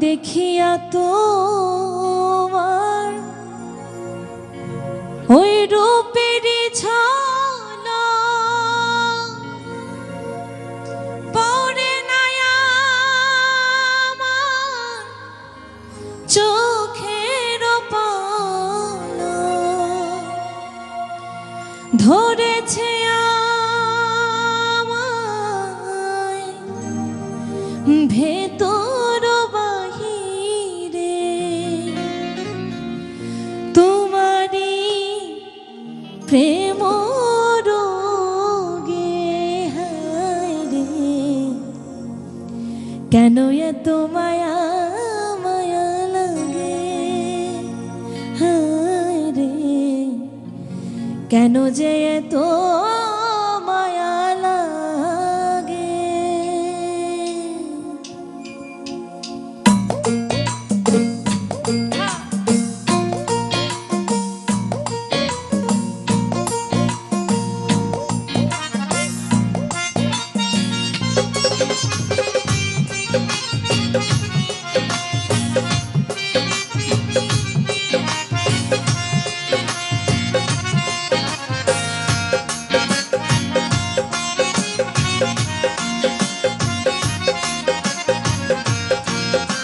দেখিয়া তোমার ওই রূপের ছলা পড়ে নাই আমার চোখের পালা প্রেম রোগে হায় রে কেন এত মায়া মায়া লাগে হায়রে? কেন যে এত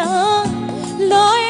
নিদ্রা লয়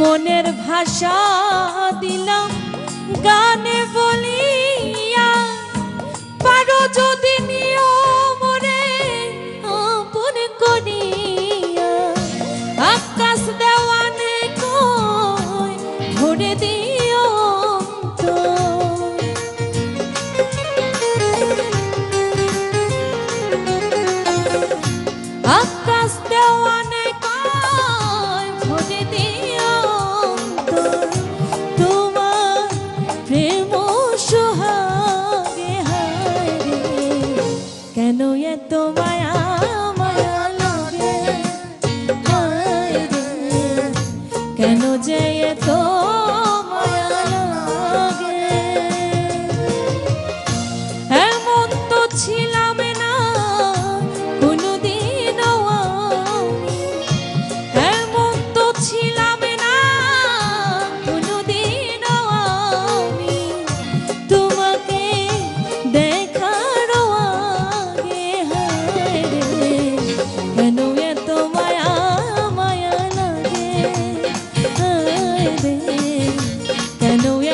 মনের ভাষা দিলাম গানে বলিয়া পারো যদি